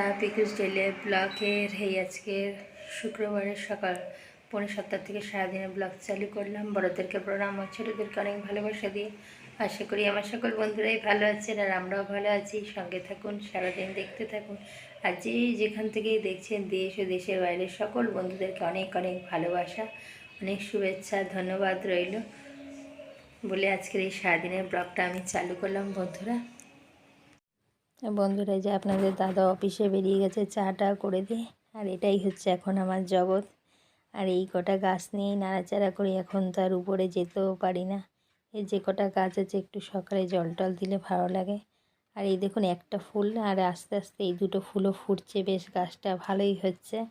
বন্ধুরা পিকুস ডেলে ব্লগের এই আজকের শুক্রবারের সকাল। পনেরো সপ্তাহ থেকে সারাদিনের ব্লগ চালু করলাম। বড়োদেরকে প্রণাম আর ছোটোদেরকে অনেক ভালোবাসা দিয়ে আশা করি আমার সকল বন্ধুরাই ভালো আছেন আর আমরাও ভালো আছি। সঙ্গে থাকুন, সারাদিন দেখতে থাকুন। আর যে যেখান থেকেই দেখছেন দেশ ও দেশের বাইরের সকল বন্ধুদেরকে অনেক অনেক ভালোবাসা, অনেক শুভেচ্ছা, ধন্যবাদ রইল। বলে আজকের এই সারাদিনের ব্লগটা আমি চালু করলাম, বন্ধুরা। বন্ধুরা যে আপনাদের দাদা অফিসে বেরিয়ে গেছে, চাটা করে দিয়ে। আর এটাই হচ্ছে এখন আমার জগৎ। আর এই কটা গাছ নিয়েই নাড়াচাড়া করি, এখন তো আর উপরে যেতেও পারি না। এই যে কটা গাছ আছে, একটু সকালে জল টল দিলে ভালো লাগে। আর এই দেখুন, একটা ফুল, আর আস্তে আস্তে এই দুটো ফুলও ফুটছে। বেশ গাছটা ভালোই হচ্ছে।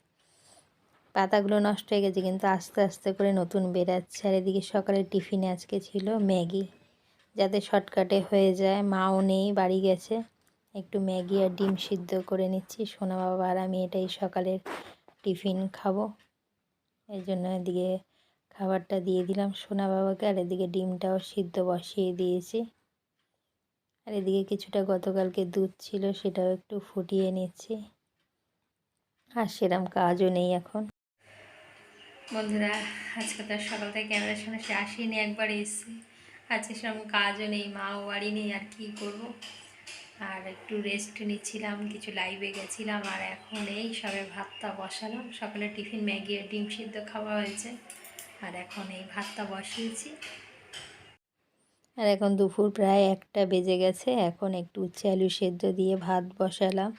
পাতাগুলো নষ্ট হয়ে গেছে, কিন্তু আস্তে আস্তে করে নতুন বেরাচ্ছে। আর এদিকে সকালে টিফিনে আজকে ছিল ম্যাগি। যাতে শর্টকাটে হয়ে যায়, মাও নেই, বাড়ি গেছে। একটু ম্যাগি আর ডিম সিদ্ধ করে নিচ্ছি। সোনা বাবা আর আমি এটাই সকালের টিফিন খাব। এই জন্য এদিকে খাবারটা দিয়ে দিলাম সোনা বাবাকে আর এদিকে ডিমটাও সিদ্ধ বসিয়ে দিয়েছি। আর এদিকে কিছুটা গতকালকে দুধ ছিল সেটাও একটু ফুটিয়ে নিচ্ছি। আর সেরম কাজও নেই এখন। বন্ধুরা, আজকে তো সকাল থেকে ক্যামেরার সামনে সে আসিনি, একবার এসেছি। আজকে সেরকম কাজও নেই মাও বাড়ি নেই, আর কী করব? আর একটু রেস্ট নিচ্ছিলাম, কিছু লাইভে গেছিলাম, আর এখন এই সবে ভাতটা বসালাম। সকালে টিফিন ম্যাগি আর ডিম সিদ্ধ খাওয়া হয়েছে। আর এখন এই ভাতটা বসিয়েছি। আর এখন দুপুর প্রায় একটা বেজে গেছে, এখন একটু উচ্ছে আলু সেদ্ধ দিয়ে ভাত বসালাম।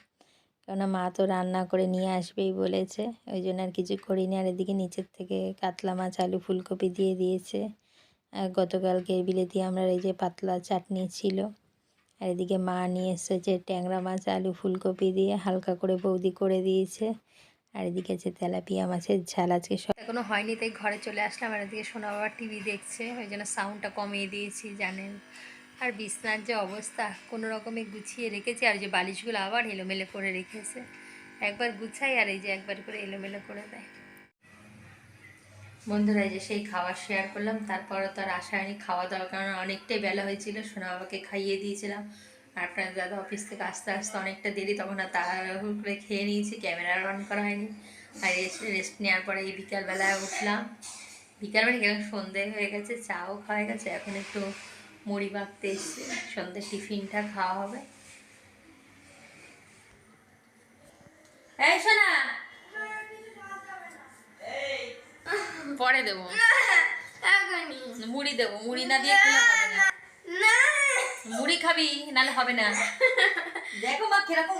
কেননা মা তো রান্না করে নিয়ে আসবেই বলেছে, ওই জন্য আর কিছু করিনি। আর এদিকে নিচের থেকে কাতলা মাছ, আলু ফুলকপি দিয়ে দিয়েছে। গতকালকে বিলেতি আমরা এই যে পাতলা চাটনি ছিল আর এদিকে মা নিয়ে এসেছে ট্যাংরা মাছ, আলু, ফুলকপি দিয়ে হালকা করে বৌদি করে দিয়েছে। আর এদিকে আছে তেলাপিয়া মাছের ঝাল আজকে সব এখনও হয়নি, তাই ঘরে চলে আসলাম। আর এদিকে সোনা বাবা টিভি দেখছে, ওই জন্য সাউন্ডটা কমিয়ে দিয়েছি, জানেন। আর বিছনার যে অবস্থা, কোনো রকমে গুছিয়ে রেখেছি। আর যে বালিশগুলো আবার এলোমেলো করে রেখেছে। একবার গুছাই আর এই যে একবার করে এলোমেলো করে দেয়। বন্ধুরা যে সেই খাবার শেয়ার করলাম। তারপরও তো আর খাওয়া দাওয়া কারণ অনেকটাই বেলা হয়েছিল। সোনা বাবাকে খাইয়ে দিয়েছিলাম। আর আপনার দাদা অফিস থেকে আসতে আসতে অনেকটা দেরি, তখন আর তাড়াহুড়ো করে খেয়ে নিয়েছি। ক্যামেরা অন করা হয়নি। আর রেস্ট রেস্ট নেওয়ার পরে এই বিকালবেলায় উঠলাম। বিকালবেলা কেমন সন্ধে হয়ে গেছে, চাও খাওয়া গেছে। এখন একটু মুড়ি মাখতে এসছে। সন্ধ্যে টিফিনটা খাওয়া হবে। এই শোনা পরে দেবো। মুড়ি দেবো মুড়ি না দিয়ে খেলে হবে না। মুড়ি খাবি নালে হবে না। দেখো মা কীরকম।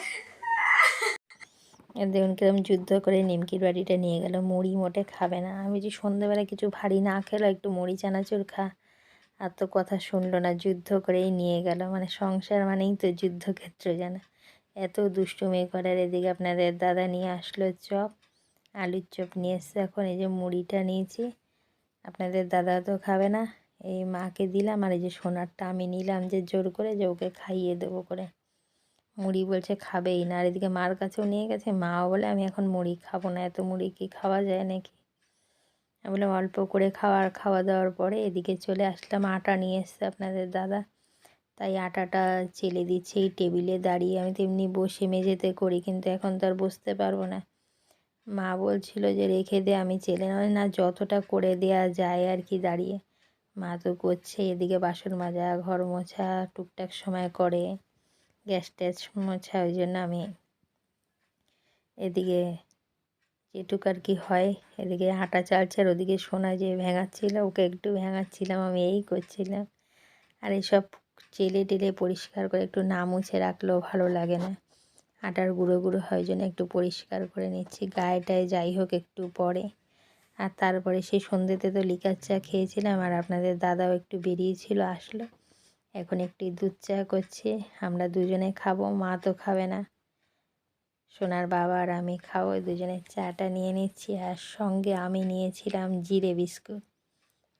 দেখুন কীরকম যুদ্ধ করে নিমকির বাড়িটা নিয়ে গেল। মুড়ি মোটে খাবে না। আমি যে সন্ধ্যেবেলা কিছু ভারী না খেলো একটু মুড়ি চানাচুর খা। আর তো কথা শুনলো না যুদ্ধ করেই নিয়ে গেল। মানে সংসার মানেই তো যুদ্ধক্ষেত্র জানা? এত দুষ্টুমি করার এদিকে আপনাদের দাদা নিয়ে আসলো চপ। আলুর চপ নিয়ে এসছে। এখন এই যে মুড়িটা নিয়েছি। আপনাদের দাদা তো খাবে না। এই মাকে দিলাম আর এই যে সোনারটা আমি নিলাম যে জোর করে যে ওকে খাইয়ে দেবো করে। মুড়ি বলছে খাবেই না। আর এদিকে মার কাছেও নিয়ে গেছে। মাও বলে, আমি এখন মুড়ি খাব না। এত মুড়ি কি খাওয়া যায় নাকি? আমি বললাম, অল্প করে খাওয়ার খাওয়া দাওয়ার পরে এদিকে চলে আসলাম। আটা নিয়ে এসছে আপনাদের দাদা। তাই আটাটা চেলে দিচ্ছে। এই টেবিলে দাঁড়িয়ে আমি তেমনি বসে মেঝেতে করি। কিন্তু এখন তো আর বসতে পারব না। মা বলছিল যে, রেখে দে, আমি চেলে নয় না, যতটা করে দেয়া যায় আর কি দাঁড়িয়ে। মা তো করছে, এদিকে বাসন মাজা, ঘর মোছা, টুকটাক সময় করে, গ্যাস ট্যাস মোছা, ওই জন্য আমি এদিকে যেটুক আর কি হয়, এদিকে হাঁটা চালছে, আর ওদিকে সোনা যে ভেঙাচ্ছিল, ওকে একটু ভেঙাচ্ছিলাম, আমি এই করছিলাম। আর এসব চেলে টেলে পরিষ্কার করে একটু না মুছে রাখলেও ভালো লাগে না। আটার গুঁড়ো গুঁড়ো হয় জন্য একটু পরিষ্কার করে নিচ্ছি। গায়েটায় যাই হোক একটু পরে। আর তারপরে সেই সন্ধ্যেতে তো লিকার চা খেয়েছিলাম আর আপনাদের দাদাও একটু বেরিয়েছিল, আসলো। এখন একটু দুধ চা করছি, আমরা দুজনে খাব, মা তো খাবে না। সোনার বাবা আর আমি খাব দুজনে চাটা নিয়ে নিচ্ছি আর সঙ্গে আমি নিয়েছিলাম জিরে বিস্কুট।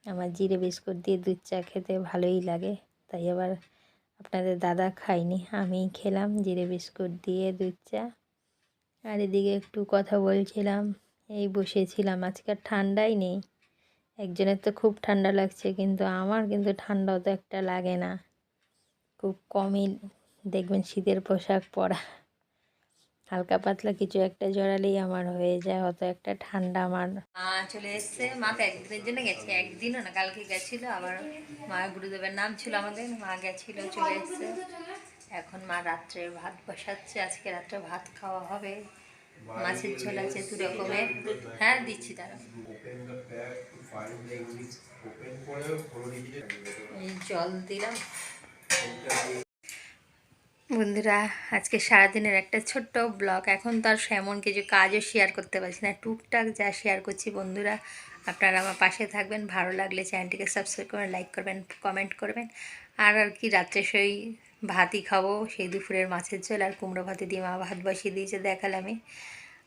আমার জিরে বিস্কুট দিয়ে দুধ চা খেতে ভালোই লাগে, তাই আবার আপনাদের দাদা খাইনি আমি খেলাম, জিরে বিস্কুট দিয়ে দুধ চা। আর এদিকে একটু কথা বলছিলাম, এই বসেছিলাম, আজকে ঠান্ডাই নেই। একজনের তো খুব ঠান্ডা লাগছে, কিন্তু আমার কিন্তু ঠান্ডাও তো একটা লাগে না। খুব কমই দেখবেন শীতের পোশাক পরা। হালকা পাতলা কিছু একটা জড়ালেই আমার হয়ে যায়, অত একটা ঠান্ডা আমার চলে এসছে। মা তো একদিনের জন্য গেছে, একদিনও না, কালকে গেছিল, আবার মা গুরুদেবের নাম ছিল আমাদের, মা গেছিল, চলে এসছে। এখন মা রাত্রে ভাত বসাচ্ছে, আজকে রাত্রে ভাত খাওয়া হবে। মাছের ঝোল আছে দু রকমের। হ্যাঁ দিচ্ছি তারা জল দিলাম। বন্ধুরা, আজকে সারাদিনের একটা ছোট্ট ব্লগ এখন তো আর এমন কিছু কাজও শেয়ার করতে পারছি না। টুকটাক যা শেয়ার করছি বন্ধুরা, আপনারা আমার পাশে থাকবেন। ভালো লাগলে চ্যানেলটিকে সাবস্ক্রাইব করবেন লাইক করবেন কমেন্ট করবেন। আর আর কি রাত্রে সেই ভাতই খাব, সেই দুপুরের মাছের ঝোল আর কুমড়ো ভাতি দিয়ে মা ভাত বসিয়ে দিয়েছে দেখালামই।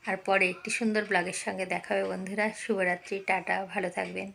আর পরে একটি সুন্দর ব্লগের সঙ্গে দেখা হবে বন্ধুরা। শুভরাত্রি, টাটা, ভালো থাকবেন।